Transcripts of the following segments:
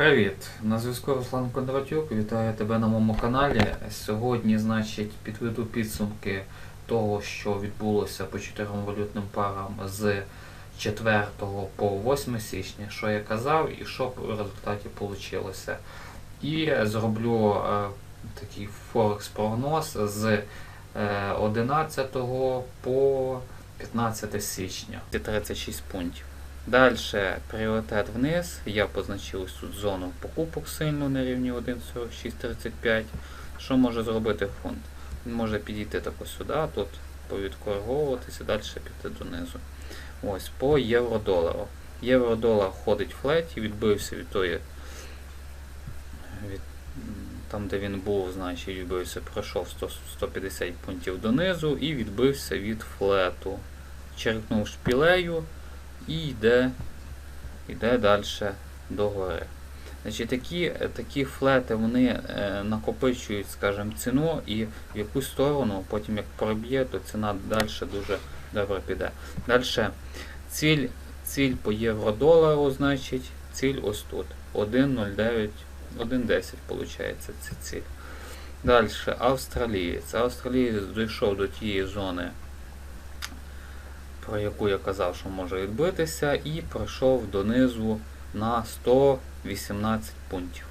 Привіт! На зв'язку Руслан Кондратюк. Вітаю тебе на моєму каналі. Сьогодні, значить, підведу підсумки того, що відбулося по чотирьом валютним парам з 4 по 8 січня, що я казав і що в результаті вийшло. І зроблю е, такий форекс-прогноз з е, 11 по 15 січня. 36 пунктів. Далі пріоритет вниз. Я позначив тут зону покупок сильну на рівні 1,4635. Що може зробити фонд? Він може підійти тако сюди, тут повідкориговуватися, далі піти донизу. Ось по євро-долару. Євро-долар ходить в флеті, відбився від тої. Від, там, де він був, значить, відбився, пройшов 100, 150 пунктів донизу і відбився від флету. Черкнув шпілею і йде, йде далі догори. Значить, такі, такі флети вони е, накопичують, скажімо, ціну і в якусь сторону, потім як проб'є, то ціна далі дуже добре піде. Далі ціль, ціль по євро-долару, значить, ціль ось тут. 1,09, 1,10 виходить ця ціль. Далі австралієць. Австралієць дійшов до тієї зони про яку я казав, що може відбитися, і пройшов донизу на 118 пунктів.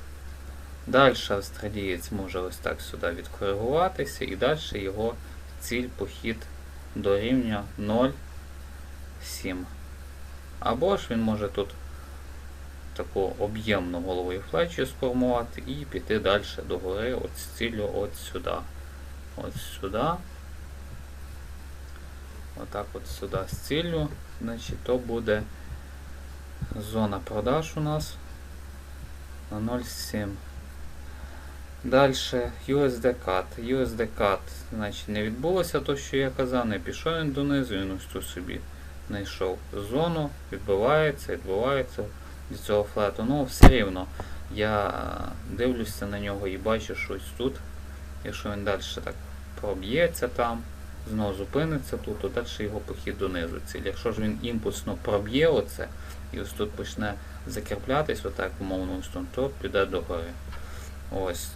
Далі австралієць може ось так сюди відкоригуватися, і далі його ціль похід до рівня 0,7. Або ж він може тут таку об'ємну головою флечу сформувати і піти далі до гори от з ціллю от сюди. От сюди. Отак от сюди з ціллю, значить то буде зона продаж у нас на 0,7. Далі USD CAT. USD CAT, значить, не відбулося то, що я казав, не пішов він донизу, він ось тут собі знайшов зону, відбувається, відбувається до цього флету. Ну, все рівно я дивлюся на нього і бачу щось тут. Якщо він далі так проб'ється там, знову зупиниться тут, то далі його похід донизу ціль. Якщо ж він імпульсно проб'є оце, і ось тут почне закріплятись, отак умовно, ось тут, то піде догори. Ось.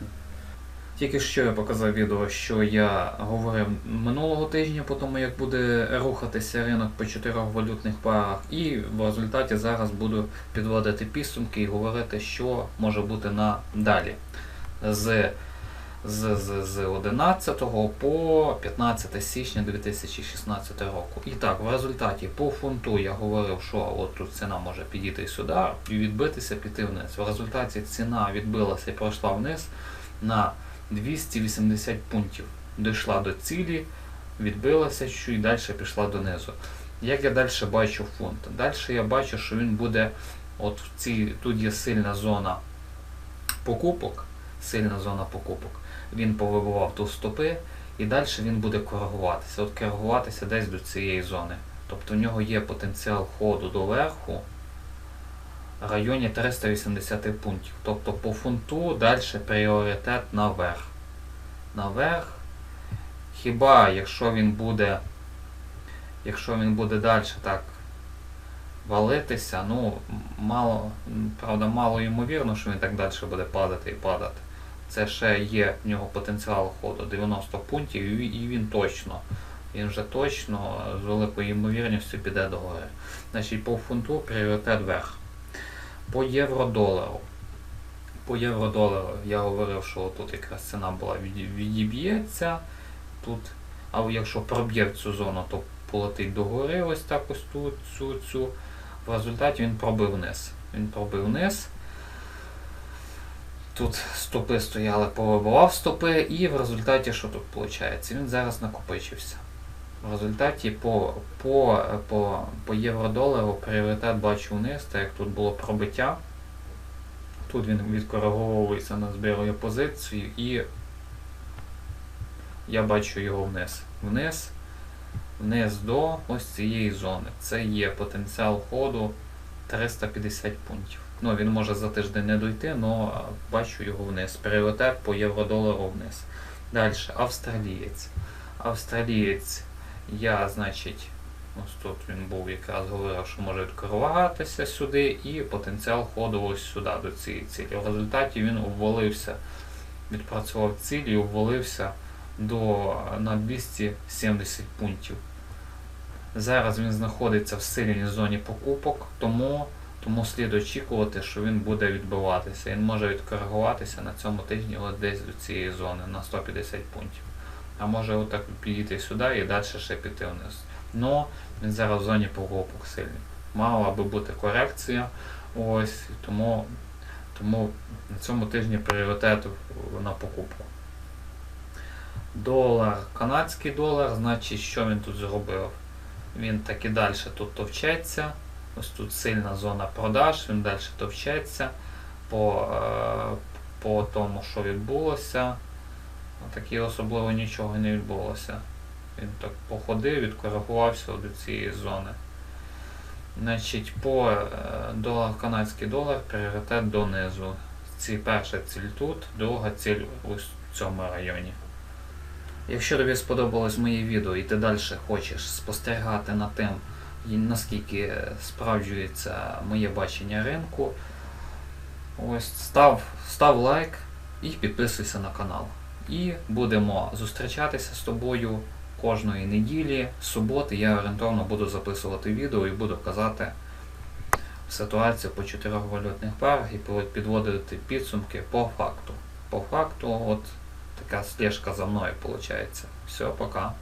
Тільки що я показав відео, що я говорив минулого тижня, по тому як буде рухатися ринок по чотирьох валютних парах, і в результаті зараз буду підводити підсумки і говорити, що може бути надалі. З з, з, з 11 по 15 січня 2016 року. І так, в результаті по фунту я говорив, що от тут ціна може підійти сюди і відбитися, піти вниз. В результаті ціна відбилася і пройшла вниз на 280 пунктів. Дійшла до цілі, відбилася що і далі пішла донизу. Як я далі бачу фунт? Далі я бачу, що він буде, от в цій, тут є сильна зона покупок, сильна зона покупок він повибивав тут стопи, і далі він буде коригуватися. От коригуватися десь до цієї зони. Тобто в нього є потенціал ходу до верху в районі 380 пунктів. Тобто по фунту далі пріоритет наверх. Наверх. Хіба якщо він буде, якщо він буде далі так валитися, ну, мало, правда, мало ймовірно, що він так далі буде падати і падати. Це ще є в нього потенціал ходу 90 пунктів, і він точно, він вже точно з великою ймовірністю піде догори. Значить, по фунту пріоритет вверх. По євро-долару. По євро-долару я говорив, що тут якраз ціна була відіб'ється. Тут, а якщо проб'є цю зону, то полетить догори, ось так ось тут, цю, цю. В результаті він пробив вниз. Він пробив вниз. Тут стопи стояли, повибивав стопи, і в результаті що тут виходить? Він зараз накопичився. В результаті по по, по, по євро-долару пріоритет бачу вниз, так як тут було пробиття. Тут він відкориговується на збірою позицію і я бачу його вниз. Вниз, вниз до ось цієї зони. Це є потенціал ходу 350 пунктів. Ну, Він може за тиждень не дойти, але бачу його вниз. Пріоритет по євро-долару вниз. Далі, австралієць. Австралієць я, значить, Ось тут він був якраз говорив, що може відкоригуватися сюди, і потенціал ходу ось сюди до цієї цілі. В результаті він обвалився, відпрацював ціль і обвалився до, на 270 пунктів. Зараз він знаходиться в сильній зоні покупок, тому, тому слід очікувати, що він буде відбиватися. Він може відкоригуватися на цьому тижні от десь до цієї зони на 150 пунктів. А може отак підійти сюди і далі ще піти вниз. Но він зараз в зоні покупок сильний. Мала би бути корекція. Ось, тому, тому на цьому тижні пріоритет на покупку. Долар, канадський долар, значить, що він тут зробив? Він так і далі тут товчеться. Ось тут сильна зона продаж, він далі товчеться по, е, по тому, що відбулося. Такі особливо нічого не відбулося. Він так походив, відкоригувався до цієї зони. Значить, по е, долар, канадський долар пріоритет донизу. Ці перша ціль тут, друга ціль ось в цьому районі. Якщо тобі сподобалось моє відео і ти далі хочеш спостерігати над тим, і наскільки справджується моє бачення ринку, ось став, став лайк і підписуйся на канал. І будемо зустрічатися з тобою кожної неділі, суботи. Я орієнтовно буду записувати відео і буду казати ситуацію по чотирьох валютних парах і підводити підсумки по факту. По факту, от така слежка за мною виходить. Все, пока.